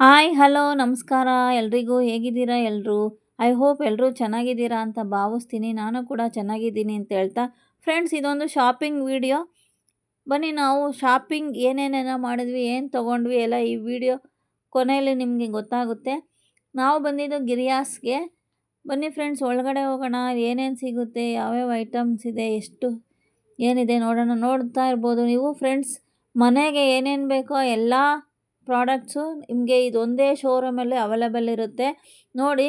Hi, hello, ನಮಸ್ಕಾರ. ಎಲ್ರಿಗೂ ಹೇಗಿದ್ದೀರಾ ಎಲ್ಲರೂ ಐ ಹೋಪ್ ಎಲ್ಲರೂ ಚೆನ್ನಾಗಿದ್ದೀರಾ ಅಂತ ಭಾವಿಸ್ತೀನಿ. ನಾನು ಕೂಡ ಚೆನ್ನಾಗಿದ್ದೀನಿ ಅಂತ ಹೇಳ್ತಾ, ಫ್ರೆಂಡ್ಸ್, ಇದೊಂದು ಶಾಪಿಂಗ್ ವಿಡಿಯೋ. ಬನ್ನಿ, ನಾವು ಶಾಪಿಂಗ್ ಏನೇನೇನೋ ಮಾಡಿದ್ವಿ, ಏನು ತೊಗೊಂಡ್ವಿ ಎಲ್ಲ ಈ ವಿಡಿಯೋ ಕೊನೆಯಲ್ಲಿ ನಿಮಗೆ ಗೊತ್ತಾಗುತ್ತೆ. ನಾವು ಬಂದಿದ್ದು ಗಿರಿಯಾಸ್ಗೆ. ಬನ್ನಿ, ಫ್ರೆಂಡ್ಸ್, ಒಳಗಡೆ ಹೋಗೋಣ. ಏನೇನು ಸಿಗುತ್ತೆ, ಯಾವ್ಯಾವ ಐಟಮ್ಸ್ ಇದೆ, ಎಷ್ಟು ಏನಿದೆ ನೋಡೋಣ. ನೋಡ್ತಾ ಇರ್ಬೋದು ನೀವು, ಫ್ರೆಂಡ್ಸ್. ಮನೆಗೆ ಏನೇನು ಬೇಕೋ ಎಲ್ಲ ಪ್ರಾಡಕ್ಟ್ಸು, ನಿಮಗೆ ಇದೊಂದೇ ಶೋರೂಮಲ್ಲಿ ಅವೈಲೇಬಲ್ ಇರುತ್ತೆ. ನೋಡಿ,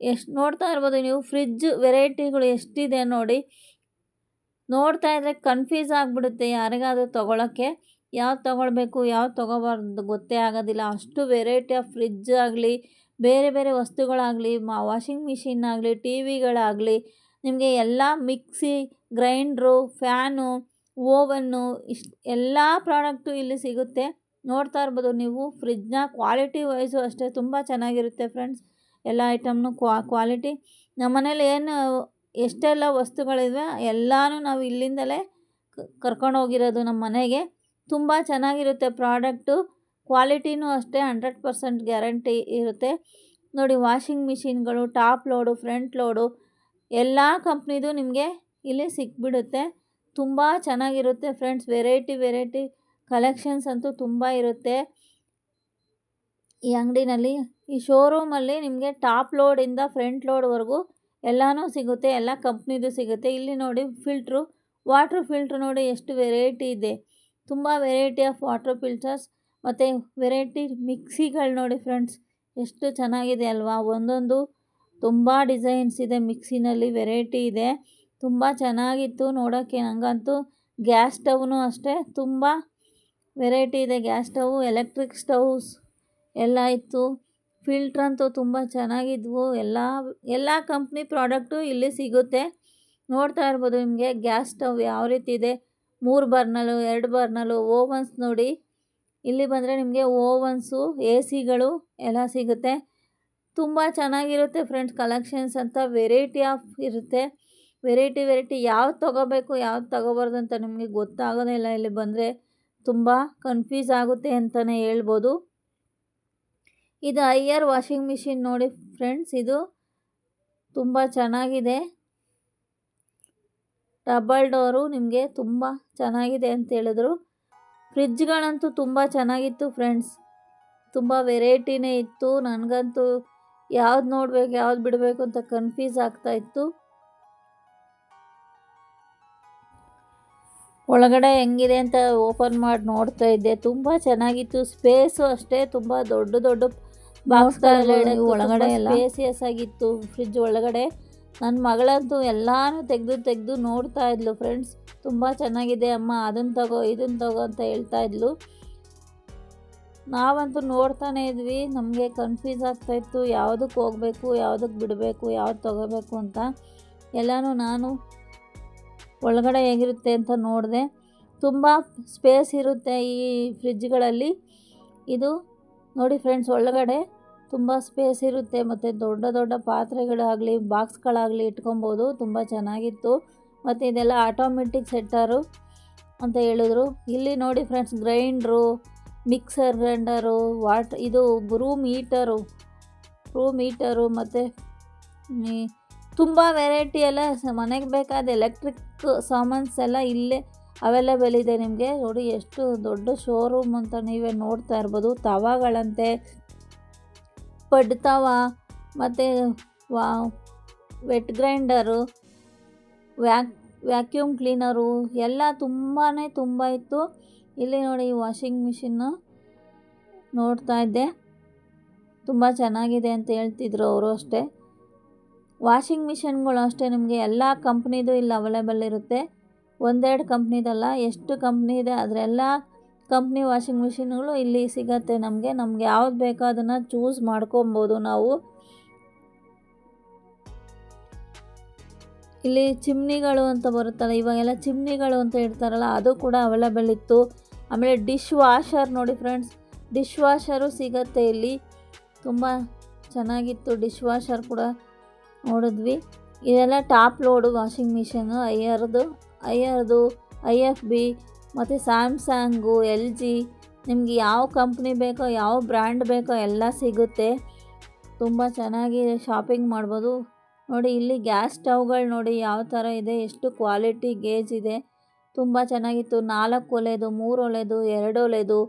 ಎಷ್ಟು ನೋಡ್ತಾ ಇರ್ಬೋದು ನೀವು ಫ್ರಿಜ್ ವೆರೈಟಿಗಳು ಎಷ್ಟಿದೆ ನೋಡಿ. ನೋಡ್ತಾ ಇದ್ದರೆ ಕನ್ಫ್ಯೂಸ್ ಆಗಿಬಿಡುತ್ತೆ ಯಾರಿಗಾದರೂ ತೊಗೊಳಕ್ಕೆ. ಯಾವ್ದು ತೊಗೊಳ್ಬೇಕು, ಯಾವ್ದು ತೊಗೋಬಾರ್ದು ಗೊತ್ತೇ ಆಗೋದಿಲ್ಲ. ಅಷ್ಟು ವೆರೈಟಿ ಆಫ್ ಫ್ರಿಜ್ ಆಗಲಿ, ಬೇರೆ ಬೇರೆ ವಸ್ತುಗಳಾಗಲಿ, ಮಾ, ವಾಷಿಂಗ್ ಮಿಷಿನ್ ಆಗಲಿ ಟಿ ವಿಗಳಾಗಲಿ ನಿಮಗೆ ಎಲ್ಲ ಮಿಕ್ಸಿ, ಗ್ರೈಂಡ್ರು, ಫ್ಯಾನು, ಓವನ್ನು, ಇಷ್ಟು ಎಲ್ಲ ಪ್ರಾಡಕ್ಟು ಇಲ್ಲಿ ಸಿಗುತ್ತೆ. ನೋಡ್ತಾ ಇರ್ಬೋದು ನೀವು. ಫ್ರಿಜ್ನ ಕ್ವಾಲಿಟಿ ವೈಸು ಅಷ್ಟೇ ತುಂಬ ಚೆನ್ನಾಗಿರುತ್ತೆ ಫ್ರೆಂಡ್ಸ್ ಎಲ್ಲ ಐಟಮ್ನು ಕ್ವಾಲಿಟಿ ನಮ್ಮ ಮನೇಲಿ ಏನು, ಎಷ್ಟೆಲ್ಲ ವಸ್ತುಗಳಿವೆ ಎಲ್ಲನೂ ನಾವು ಇಲ್ಲಿಂದಲೇ ಕರ್ಕೊಂಡು ಹೋಗಿರೋದು ನಮ್ಮ ಮನೆಗೆ. ತುಂಬ ಚೆನ್ನಾಗಿರುತ್ತೆ ಪ್ರಾಡಕ್ಟು ಕ್ವಾಲಿಟಿನೂ ಅಷ್ಟೇ ಹಂಡ್ರೆಡ್ ಪರ್ಸೆಂಟ್ ಗ್ಯಾರಂಟಿ ಇರುತ್ತೆ. ನೋಡಿ ವಾಷಿಂಗ್ ಮಿಷಿನ್ಗಳು ಟಾಪ್ ಲೋಡು ಫ್ರಂಟ್ ಲೋಡು ಎಲ್ಲ ಕಂಪ್ನಿದು ನಿಮಗೆ ಇಲ್ಲಿ ಸಿಕ್ಬಿಡುತ್ತೆ. ತುಂಬ ಚೆನ್ನಾಗಿರುತ್ತೆ ಫ್ರೆಂಡ್ಸ್ ವೆರೈಟಿ ವೆರೈಟಿ ಕಲೆಕ್ಷನ್ಸ್ ಅಂತೂ ತುಂಬ ಇರುತ್ತೆ. ಈ ಅಂಗಡಿನಲ್ಲಿ ಈ ಶೋರೂಮಲ್ಲಿ ನಿಮಗೆ ಟಾಪ್ ಲೋಡಿಂದ ಫ್ರಂಟ್ ಲೋಡ್ವರೆಗೂ ಎಲ್ಲನೂ ಸಿಗುತ್ತೆ, ಎಲ್ಲ ಕಂಪ್ನಿದು ಸಿಗುತ್ತೆ. ಇಲ್ಲಿ ನೋಡಿ ಫಿಲ್ಟ್ರು ವಾಟ್ರ್ ಫಿಲ್ಟ್ರ್ ನೋಡಿ ಎಷ್ಟು ವೆರೈಟಿ ಇದೆ. ತುಂಬ ವೆರೈಟಿ ಆಫ್ ವಾಟ್ರ್ ಫಿಲ್ಟರ್ಸ್ ಮತ್ತು ವೆರೈಟಿ ಮಿಕ್ಸಿಗಳು ನೋಡಿ ಫ್ರೆಂಡ್ಸ್ ಎಷ್ಟು ಚೆನ್ನಾಗಿದೆ ಅಲ್ವಾ? ಒಂದೊಂದು ತುಂಬ ಡಿಸೈನ್ಸ್ ಇದೆ ಮಿಕ್ಸಿನಲ್ಲಿ ವೆರೈಟಿ ಇದೆ. ತುಂಬ ಚೆನ್ನಾಗಿತ್ತು ನೋಡೋಕ್ಕೆ ನನಗಂತೂ ಗ್ಯಾಸ್ ಸ್ಟವ್ನು ಅಷ್ಟೇ, ತುಂಬ ವೆರೈಟಿ ಇದೆ. ಗ್ಯಾಸ್ ಸ್ಟವ್, ಎಲೆಕ್ಟ್ರಿಕ್ ಸ್ಟವ್ಸ್ ಎಲ್ಲ ಇತ್ತು. ಫಿಲ್ಟ್ರ್ ಅಂತೂ ತುಂಬ ಚೆನ್ನಾಗಿದ್ವು. ಎಲ್ಲ ಎಲ್ಲ ಕಂಪ್ನಿ ಪ್ರಾಡಕ್ಟು ಇಲ್ಲಿ ಸಿಗುತ್ತೆ. ನೋಡ್ತಾ ಇರ್ಬೋದು ನಿಮಗೆ ಗ್ಯಾಸ್ ಸ್ಟವ್ ಯಾವ ರೀತಿ ಇದೆ. ಮೂರು ಬರ್ನಲು ಎರಡು ಬರ್ನಲು ಓವನ್ಸ್ ನೋಡಿ. ಇಲ್ಲಿ ಬಂದರೆ ನಿಮಗೆ ಓವನ್ಸು ಎ ಸಿಗಳು ಎಲ್ಲ ಸಿಗುತ್ತೆ. ತುಂಬ ಚೆನ್ನಾಗಿರುತ್ತೆ ಫ್ರೆಂಡ್ಸ್ ಕಲೆಕ್ಷನ್ಸ್ ಅಂತ. ವೆರೈಟಿ ಆಫ್ ಇರುತ್ತೆ. ವೆರೈಟಿ ವೆರೈಟಿ ಯಾವ್ದು ತೊಗೋಬೇಕು, ಯಾವ್ದು ತೊಗೋಬಾರ್ದು ಅಂತ ನಿಮಗೆ ಗೊತ್ತಾಗೋದೇ ಇಲ್ಲ ಇಲ್ಲಿ ಬಂದರೆ. ತುಂಬ ಕನ್ಫ್ಯೂಸ್ ಆಗುತ್ತೆ ಅಂತಲೇ ಹೇಳ್ಬೋದು. ಇದು ಐಯರ್ ವಾಷಿಂಗ್ ಮಿಷಿನ್ ನೋಡಿ ಫ್ರೆಂಡ್ಸ್ ಇದು ತುಂಬ ಚೆನ್ನಾಗಿದೆ. ಡಬಲ್ ಡೋರು ನಿಮಗೆ ತುಂಬ ಚೆನ್ನಾಗಿದೆ ಅಂತ ಹೇಳಿದ್ರು. ಫ್ರಿಜ್ಗಳಂತೂ ತುಂಬ ಚೆನ್ನಾಗಿತ್ತು ಫ್ರೆಂಡ್ಸ್ ತುಂಬ ವೆರೈಟಿನೇ ಇತ್ತು. ನನಗಂತೂ ಯಾವ್ದು ನೋಡಬೇಕು, ಯಾವ್ದು ಬಿಡಬೇಕು ಅಂತ ಕನ್ಫ್ಯೂಸ್ ಆಗ್ತಾಯಿತ್ತು ಒಳಗಡೆ ಹೆಂಗಿದೆ ಅಂತ ಓಪನ್ ಮಾಡಿ ನೋಡ್ತಾ ಇದ್ದೆ. ತುಂಬ ಚೆನ್ನಾಗಿತ್ತು. ಸ್ಪೇಸು ಅಷ್ಟೇ ತುಂಬ ದೊಡ್ಡ ದೊಡ್ಡ ಬಾಕ್ಸ್ಗಳೆಲ್ಲ ಒಳಗಡೆ ಎಲ್ಲ. ಸ್ಪೇಸಿಯಸ್ ಆಗಿತ್ತು ಫ್ರಿಜ್ ಒಳಗಡೆ. ನನ್ನ ಮಗಳಂತೂ ಎಲ್ಲನೂ ತೆಗೆದು ತೆಗೆದು ನೋಡ್ತಾ ಇದ್ಲು. ಫ್ರೆಂಡ್ಸ್ ತುಂಬ ಚೆನ್ನಾಗಿದೆ ಅಮ್ಮ. ಅದನ್ನು ತಗೋ ಇದನ್ನು ತಗೋ ಅಂತ ಹೇಳ್ತಾ ಇದ್ಲು. ನಾವಂತೂ ನೋಡ್ತಾನೆ ಇದ್ವಿ. ನಮಗೆ ಕನ್ಫ್ಯೂಸ್ ಆಗ್ತಾಯಿತ್ತು ಯಾವುದಕ್ಕೆ ಹೋಗಬೇಕು ಯಾವುದಕ್ಕೆ ಬಿಡಬೇಕು ಯಾವ್ದು ತೊಗೋಬೇಕು ಅಂತ. ಎಲ್ಲನೂ ನಾನು ಒಳಗಡೆ ಹೇಗಿರುತ್ತೆ ಅಂತ ನೋಡಿದೆ. ತುಂಬ ಸ್ಪೇಸ್ ಇರುತ್ತೆ ಈ ಫ್ರಿಜ್ಗಳಲ್ಲಿ ಇದು ನೋಡಿ ಫ್ರೆಂಡ್ಸ್ ಒಳಗಡೆ ತುಂಬ ಸ್ಪೇಸ್ ಇರುತ್ತೆ ಮತ್ತು ದೊಡ್ಡ ದೊಡ್ಡ ಪಾತ್ರೆಗಳಾಗಲಿ ಬಾಕ್ಸ್ಗಳಾಗಲಿ ಇಟ್ಕೊಬೋದು. ತುಂಬ ಚೆನ್ನಾಗಿತ್ತು. ಮತ್ತು ಇದೆಲ್ಲ ಆಟೋಮೆಟಿಕ್ ಸೆಟ್ಟರು ಅಂತ ಹೇಳಿದ್ರು. ಇಲ್ಲಿ ನೋಡಿ friends grinder mixer grinder what ಇದು ರೂಮ್ ಹೀಟರು ರೂಮ್ ಹೀಟರು ಮತ್ತು ತುಂಬ ವೆರೈಟಿ ಎಲ್ಲ ಮನೆಗೆ ಬೇಕಾದ ಎಲೆಕ್ಟ್ರಿಕ್ ಸಾಮಾನ್ಸ್ ಎಲ್ಲ ಇಲ್ಲೇ ಅವೈಲೇಬಲ್ ಇದೆ ನಿಮಗೆ. ನೋಡಿ ಎಷ್ಟು ದೊಡ್ಡ ಶೋರೂಮ್ ಅಂತ ನೀವೇ ನೋಡ್ತಾ ಇರ್ಬೋದು. ತವಾಗಳಂತೆ, ಪಡ್ ತವ, ಮತ್ತು ವಾ wet grinder vac vacuum cleaner ಎಲ್ಲ ತುಂಬಾ ತುಂಬ ಇತ್ತು. ಇಲ್ಲಿ ನೋಡಿ ವಾಷಿಂಗ್ ಮಿಷಿನ್ನು ನೋಡ್ತಾ ಇದ್ದೆ. ತುಂಬ ಚೆನ್ನಾಗಿದೆ ಅಂತ ಹೇಳ್ತಿದ್ರು ಅವರು ಅಷ್ಟೇ. ವಾಷಿಂಗ್ ಮಿಷಿನ್ಗಳು ಅಷ್ಟೇ, ನಿಮಗೆ ಎಲ್ಲ ಕಂಪ್ನಿದು ಇಲ್ಲಿ ಅವೈಲೇಬಲ್ ಇರುತ್ತೆ. ಒಂದೆರಡು ಕಂಪ್ನಿದಲ್ಲ, ಎಷ್ಟು ಕಂಪ್ನಿ ಇದೆ, ಅದರೆಲ್ಲ ಕಂಪ್ನಿ ವಾಷಿಂಗ್ ಮಿಷಿನ್ಗಳು ಇಲ್ಲಿ ಸಿಗತ್ತೆ ನಮಗೆ. ನಮ್ಗೆ ಯಾವ್ದು ಬೇಕೋ ಅದನ್ನು ಚೂಸ್ ಮಾಡ್ಕೊಬೋದು ನಾವು. ಇಲ್ಲಿ ಚಿಮ್ನಿಗಳು ಅಂತ ಬರುತ್ತಲ್ಲ, ಇವಾಗೆಲ್ಲ ಚಿಮ್ನಿಗಳು ಅಂತ ಇರ್ತಾರಲ್ಲ ಅದು ಕೂಡ ಅವೈಲೇಬಲ್ ಇತ್ತು. ಆಮೇಲೆ ಡಿಶ್ ವಾಷರ್ ನೋಡಿ ಫ್ರೆಂಡ್ಸ್ ಡಿಶ್ ವಾಷರು ಸಿಗತ್ತೆ ಇಲ್ಲಿ. ತುಂಬ ಚೆನ್ನಾಗಿತ್ತು ಡಿಶ್ ವಾಷರ್ ಕೂಡ. ನೋಡಿದ್ವಿ. ಇದೆಲ್ಲ ಟಾಪ್ ಲೋಡು ವಾಷಿಂಗ್ ಮಿಷಿನು ಐಯರ್ದು ಐಯರ್ದು ಐ ಎಫ್ ಬಿ ಮತ್ತು ಸ್ಯಾಮ್ಸಂಗು, ಎಲ್ ಜಿ. ನಿಮಗೆ ಯಾವ ಕಂಪ್ನಿ ಬೇಕೋ, ಯಾವ ಬ್ರ್ಯಾಂಡ್ ಬೇಕೋ ಎಲ್ಲ ಸಿಗುತ್ತೆ. ತುಂಬ ಚೆನ್ನಾಗಿ ಶಾಪಿಂಗ್ ಮಾಡ್ಬೋದು. ನೋಡಿ, ಇಲ್ಲಿ ಗ್ಯಾಸ್ ಸ್ಟವ್ಗಳು ನೋಡಿ ಯಾವ ಥರ ಇದೆ. ಎಷ್ಟು ಕ್ವಾಲಿಟಿ ಗೇಜ್ ಇದೆ. ತುಂಬ ಚೆನ್ನಾಗಿತ್ತು. ನಾಲ್ಕು ಒಲೆದು, ಮೂರು ಒಲೆದು, ಎರಡು ಒಲೆದು.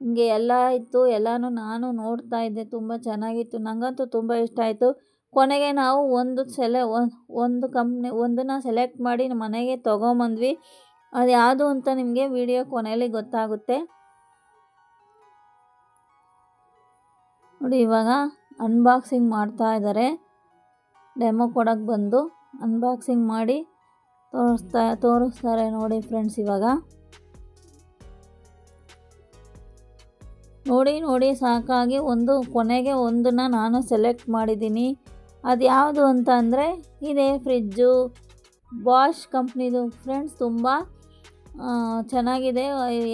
ಹಿಂಗೆ ಎಲ್ಲ ಇತ್ತು. ಎಲ್ಲನೂ ನಾನು ನೋಡ್ತಾ ಇದ್ದೆ. ತುಂಬ ಚೆನ್ನಾಗಿತ್ತು. ನನಗಂತೂ ತುಂಬ ಇಷ್ಟ ಆಯಿತು. ಕೊನೆಗೆ ನಾವು ಒಂದು ಸೆಲೆ ಒಂದು ಕಂಪ್ನಿ, ಒಂದನ್ನು ಸೆಲೆಕ್ಟ್ ಮಾಡಿ ಮನೆಗೆ ತೊಗೊಂಬಂದ್ವಿ. ಅದು ಯಾವುದು ಅಂತ ನಿಮಗೆ ವಿಡಿಯೋ ಕೊನೆಯಲ್ಲಿ ಗೊತ್ತಾಗುತ್ತೆ. ನೋಡಿ ಇವಾಗ ಅನ್ಬಾಕ್ಸಿಂಗ್ ಮಾಡ್ತಾ ಇದ್ದಾರೆ ಡೆಮೋ ಕೊಡೋಕ್ಕೆ ಬಂದು ಅನ್ಬಾಕ್ಸಿಂಗ್ ಮಾಡಿ ತೋರಿಸ್ತಾ, ತೋರಿಸ್ತಾರೆ ನೋಡಿ ಫ್ರೆಂಡ್ಸ್ ಇವಾಗ. ನೋಡಿ ನೋಡಿ ಸಾಕಾಗಿ ಒಂದು ಕೊನೆಗೆ ಒಂದನ್ನು ನಾನು ಸೆಲೆಕ್ಟ್ ಮಾಡಿದ್ದೀನಿ. ಅದು ಯಾವುದು ಅಂತ ಅಂದರೆ, ಇದೇ ಫ್ರಿಜ್ಜು ಬಾಷ್ ಕಂಪ್ನಿದು ಫ್ರೆಂಡ್ಸ್ ತುಂಬ ಚೆನ್ನಾಗಿದೆ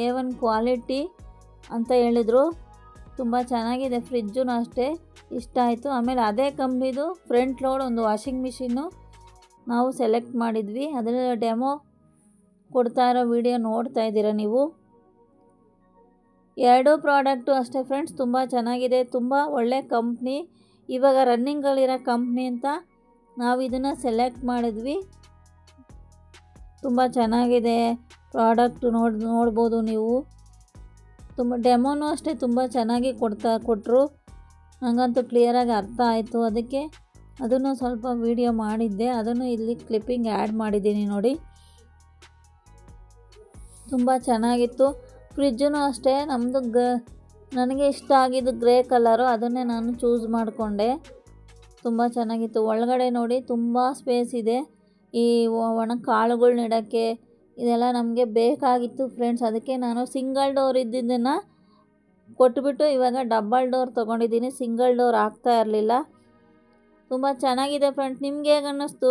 ಎ ಒನ್ ಕ್ವಾಲಿಟಿ ಅಂತ ಹೇಳಿದರು. ತುಂಬ ಚೆನ್ನಾಗಿದೆ ಫ್ರಿಜ್ಜೂ ಅಷ್ಟೇ, ಇಷ್ಟ ಆಯಿತು. ಆಮೇಲೆ ಅದೇ ಕಂಪ್ನಿದು ಫ್ರಂಟ್ ಲೋಡ್ ಒಂದು ವಾಷಿಂಗ್ ಮಿಷಿನ್ನು ನಾವು ಸೆಲೆಕ್ಟ್ ಮಾಡಿದ್ವಿ. ಅದರ ಡೆಮೋ ಕೊಡ್ತಾ ಇರೋ ವಿಡಿಯೋ ನೋಡ್ತಾ ಇದ್ದೀರಾ ನೀವು? ಎರಡೂ ಪ್ರಾಡಕ್ಟು ಅಷ್ಟೇ ಫ್ರೆಂಡ್ಸ್ ತುಂಬ ಚೆನ್ನಾಗಿದೆ, ತುಂಬ ಒಳ್ಳೆ ಕಂಪ್ನಿ ಇವಾಗ ರನ್ನಿಂಗಲ್ಲಿರೋ ಕಂಪ್ನಿ ಅಂತ ನಾವು ಇದನ್ನು ಸೆಲೆಕ್ಟ್ ಮಾಡಿದ್ವಿ. ತುಂಬ ಚೆನ್ನಾಗಿದೆ ಪ್ರಾಡಕ್ಟ್ ನೋಡಿ, ನೋಡ್ಬೋದು ನೀವು. ತುಂಬ ಡೆಮೋನು ಅಷ್ಟೇ ತುಂಬ ಚೆನ್ನಾಗಿ ಕೊಡ್ತಾ ಕೊಟ್ಟರು ನನಗಂತೂ ಕ್ಲಿಯರಾಗಿ ಅರ್ಥ ಆಯಿತು. ಅದಕ್ಕೆ ಅದನ್ನು ಸ್ವಲ್ಪ ವೀಡಿಯೋ ಮಾಡಿದ್ದೆ. ಅದನ್ನು ಇಲ್ಲಿ ಕ್ಲಿಪ್ಪಿಂಗ್ ಆ್ಯಡ್ ಮಾಡಿದ್ದೀನಿ ನೋಡಿ. ತುಂಬ ಚೆನ್ನಾಗಿತ್ತು. ಫ್ರಿಜ್ಜೂ ಅಷ್ಟೇ ನಮ್ಮದು ಗ ನನಗೆ ಇಷ್ಟ ಆಗಿದ್ದು ಗ್ರೇ ಕಲರು, ಅದನ್ನೇ ನಾನು ಚೂಸ್ ಮಾಡಿಕೊಂಡೆ. ತುಂಬ ಚೆನ್ನಾಗಿತ್ತು. ಒಳಗಡೆ ನೋಡಿ ತುಂಬ ಸ್ಪೇಸ್ ಇದೆ. ಈ ಒಣ ಕಾಳುಗಳ್ನ ಇಡೋಕ್ಕೆ ಇದೆಲ್ಲ ನಮಗೆ ಬೇಕಾಗಿತ್ತು ಫ್ರೆಂಡ್ಸ್ ಅದಕ್ಕೆ ನಾನು ಸಿಂಗಲ್ ಡೋರ್ ಇದ್ದಿದ್ದನ್ನು ಕೊಟ್ಬಿಟ್ಟು ಇವಾಗ ಡಬಲ್ ಡೋರ್ ತೊಗೊಂಡಿದ್ದೀನಿ. ಸಿಂಗಲ್ ಡೋರ್ ಆಗ್ತಾ ಇರಲಿಲ್ಲ. ತುಂಬ ಚೆನ್ನಾಗಿದೆ ಫ್ರೆಂಡ್ಸ್ ನಿಮ್ಗೆ ಹೇಗೆ ಅನ್ನಿಸ್ತು?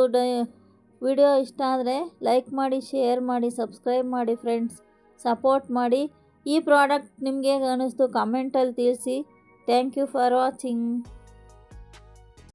ವಿಡಿಯೋ ಇಷ್ಟ ಆದರೆ ಲೈಕ್ ಮಾಡಿ ಶೇರ್ ಮಾಡಿ ಸಬ್ಸ್ಕ್ರೈಬ್ ಮಾಡಿ ಫ್ರೆಂಡ್ಸ್ ಸಪೋರ್ಟ್ ಮಾಡಿ. ಈ ಪ್ರಾಡಕ್ಟ್ ನಿಮ್ಗೆ ಅನಿಸ್ತು? ಕಮೆಂಟಲ್ಲಿ ತಿಳಿಸಿ. Thank you for watching